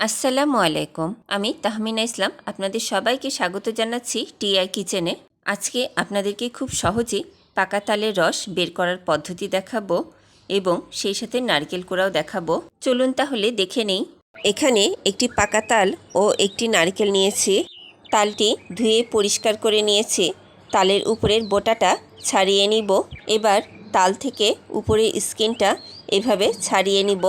আসসালামু আলাইকুম, আমি তাহমিনা ইসলাম, আপনাদের সবাইকে স্বাগত জানাচ্ছি টিআই কিচেনে। আজকে আপনাদেরকে খুব সহজেই পাকা তালের রস বের করার পদ্ধতি দেখাবো এবং সেই সাথে নারকেল কোড়াও দেখাবো। চলুন তাহলে দেখে নেই। এখানে একটি পাকা তাল ও একটি নারকেল নিয়েছি। তালটি ধুয়ে পরিষ্কার করে নিয়েছি। তালের উপরের বোটাটা ছাড়িয়ে নিব। এবার তাল থেকে উপরের স্কিনটা এভাবে ছাড়িয়ে নিব।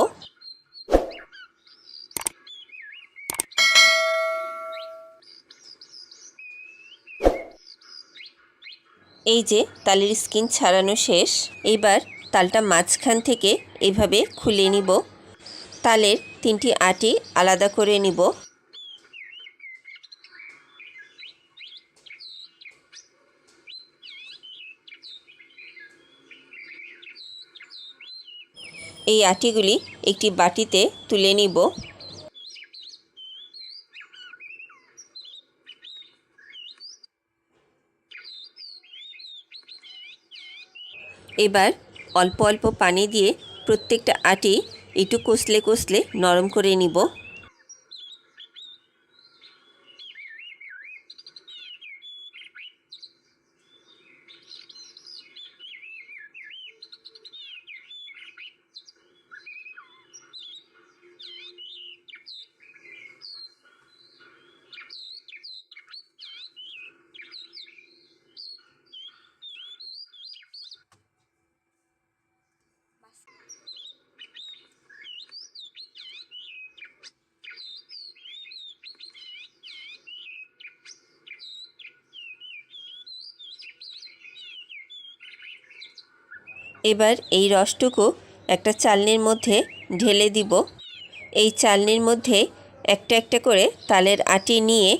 এই যে তালের স্কিন ছাড়ানো শেষ, এবার তালটা মাঝখান থেকে এভাবে খুলে নিব। তালের তিনটি আটি আলাদা করে নিব। এই আটিগুলি একটি বাটিতে তুলে নিব। এবার অল্প অল্প পানি দিয়ে প্রত্যেকটা আটি একটু কষলে কষলে নরম করে নিব। এবার এই রসটুকু একটা চালনির মধ্যে ঢেলে দিব। এই চালনির মধ্যে একটা একটা করে তালের আটি নিয়ে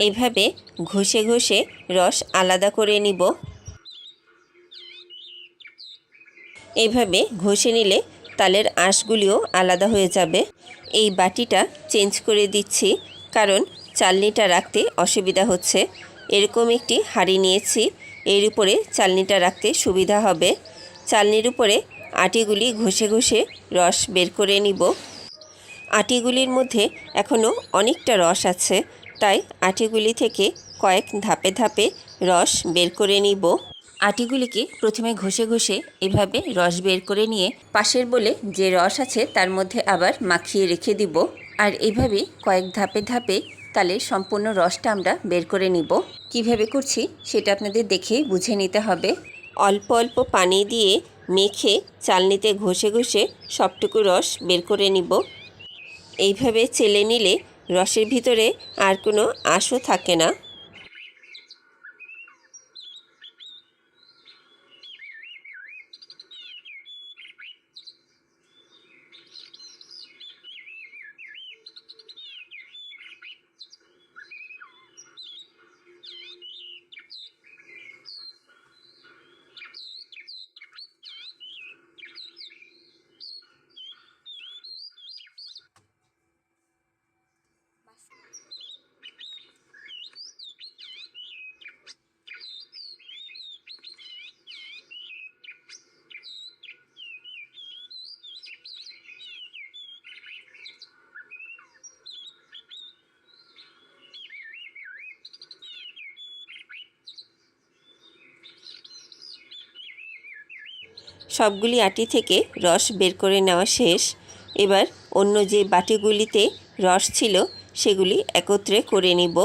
এভাবে ঘষে ঘষে রস আলাদা করে নিব। এভাবে ঘষে নিলে তালের আঁশগুলিও আলাদা হয়ে যাবে। এই বাটিটা চেঞ্জ করে দিচ্ছি, কারণ চালনিটা রাখতে অসুবিধা হচ্ছে। এরকম একটি হাঁড়ি নিয়েছি, এর উপরে চালনিটা রাখতে সুবিধা হবে। চালনির উপরে আটিগুলি ঘষে ঘষে রস বের করে নিব। আটিগুলির মধ্যে এখনও অনেকটা রস আছে, তাই আটিগুলি থেকে কয়েক ধাপে ধাপে রস বের করে নিব। আটিগুলিকে প্রথমে ঘষে ঘষে এভাবে রস বের করে নিয়ে পাশের বলে যে রস আছে তার মধ্যে আবার মাখিয়ে রেখে দিব। আর এভাবে কয়েক ধাপে ধাপে তাহলে সম্পূর্ণ রসটা আমরা বের করে নিব। কীভাবে করছি সেটা আপনাদের দেখে বুঝে নিতে হবে। অল্প অল্প পানি দিয়ে মেখে চালনিতে ঘষে ঘষে সবটুকু রস বের করে নিব। এইভাবে চেলে নিলে রসের ভিতরে আর কোনো আঁশও থাকে না। সবগুলি আটি থেকে রস বের করে নেওয়া শেষ। এবার অন্য যে বাটিগুলিতে রস ছিল, সেগুলি একত্রে করে নিব।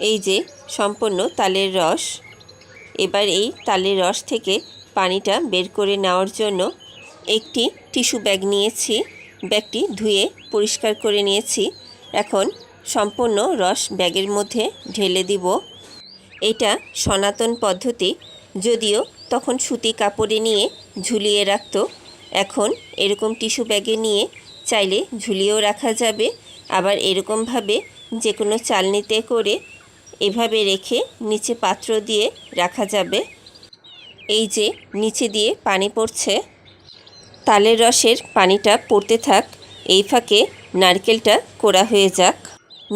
এই যে, সম্পূর্ণ তালের রস। এবার এই তালের রস থেকে পানিটা বের করে নেওয়ার জন্য একটি টিস্যু ব্যাগ নিয়েছি। ব্যাগটি ধুয়ে পরিষ্কার করে নিয়েছি। এখন সম্পূর্ণ রস ব্যাগের মধ্যে ঢেলে দিব। এটা সনাতন পদ্ধতি, যদিও তখন সুতি কাপড়ে নিয়ে ঝুলিয়ে রাখতো। এখন এরকম টিস্যু ব্যাগে নিয়ে চাইলে ঝুলিয়েও রাখা যাবে। আবার এরকমভাবে যে কোনো চালনিতে করে এভাবে রেখে নিচে পাত্র দিয়ে রাখা যাবে। এই যে নিচে দিয়ে পানি পড়ছে, তালের রসের পানিটা পড়তে থাক। এই ফাঁকে নারকেলটা কোড়া হয়ে যাক।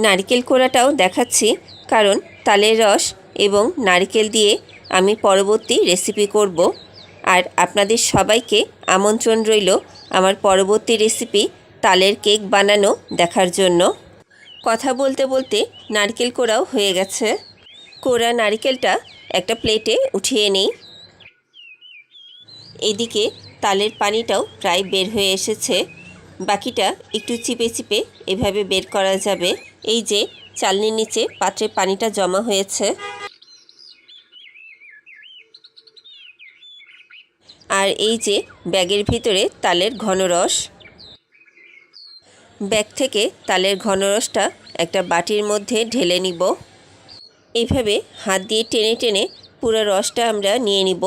নারকেল কোড়াটাও দেখাচ্ছি, কারণ তালের রস এবং নারকেল দিয়ে আমি পরবর্তী রেসিপি করব। আর আপনাদের সবাইকে আমন্ত্রণ রইল আমার পরবর্তী রেসিপি তালের কেক বানানো দেখার জন্য। কথা বলতে বলতে নারকেল কোড়াও হয়ে গেছে। কোড়া নারকেলটা একটা প্লেটে উঠিয়ে নেই। এদিকে তালের পানিটাও প্রায় বের হয়ে এসেছে। বাকিটা একটু চিপে চিপে এভাবে বের করা যাবে। এই যে চালনির নিচে পাত্রে পানিটা জমা হয়েছে। আর এই যে ব্যাগের ভিতরে তালের ঘন রস ব্যাগ থেকে তালের ঘন রসটা একটা বাটির মধ্যে ঢেলে নিব। এইভাবে হাত দিয়ে টেনে টেনে পুরো রসটা আমরা নিয়ে নিব।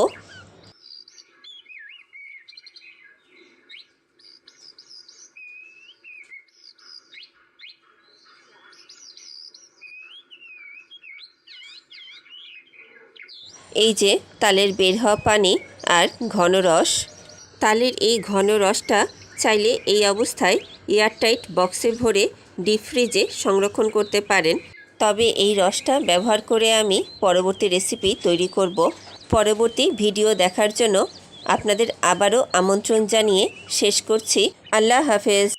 এই যে তালের বের হওয়া পানি আর ঘন রস তালের এই ঘন রসটা চাইলে এই অবস্থায় এয়ারটাইট বক্সে ভরে ডিপ ফ্রিজে সংরক্ষণ করতে পারেন। তবে এই রসটা ব্যবহার করে আমি পরবর্তী রেসিপি তৈরি করব। পরবর্তী ভিডিও দেখার জন্য আপনাদের আবারও আমন্ত্রণ জানিয়ে শেষ করছি। আল্লাহ হাফেজ।